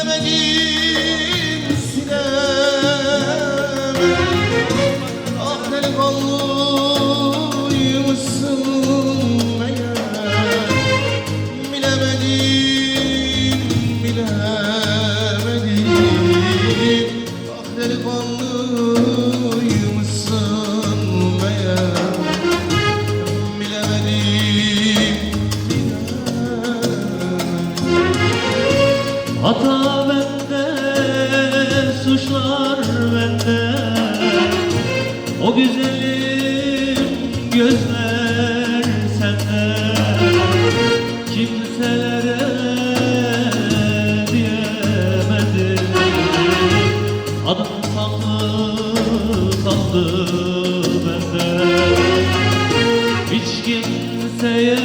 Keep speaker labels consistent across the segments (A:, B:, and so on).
A: Silemedim, silemedim Ah deli kallıymışsın meğer Bilemedim, bilemedim.
B: suçlar bende. O güzelim gözler sende. Kimselere diyemedim. Adım sandı sandı bende. Hiç kimseye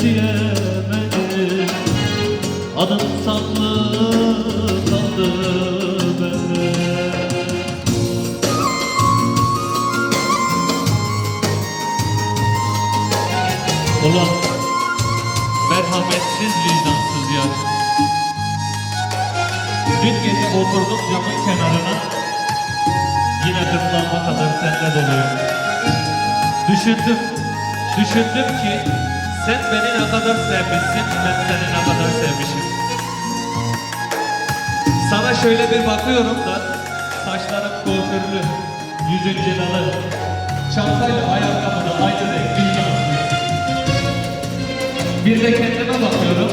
B: diyemedim. Adım sandı Ulan merhametsiz vicdansız ya Dün gece oturdum camın kenarına. Yine gırtlağıma kadar sende doluyum. Düşündüm, düşündüm ki Sen beni ne kadar sevmişsin, ben seni ne kadar sevmişim. Sana şöyle bir bakıyorum da Saçlarım kuaförlü, yüzün cilalı Çantayla ayakkabı da aynı renk, bir de kendime bakıyorum,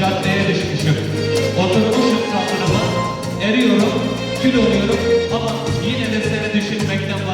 B: caddeye düşmüşüm. Oturmuşum sandığıma, eriyorum, kül oluyorum. Ama yine de seni düşünmekten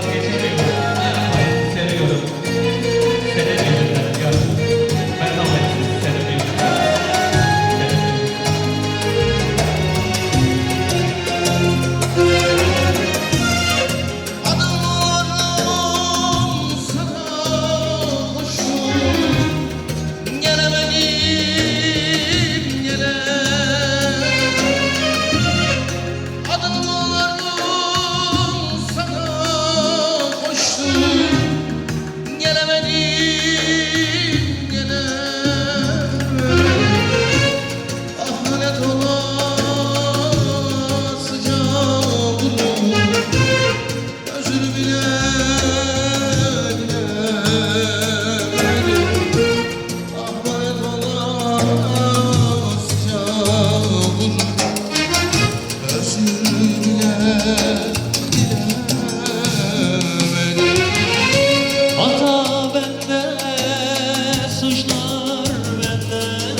B: mesajlar benden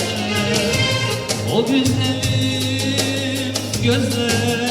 B: O gün gözler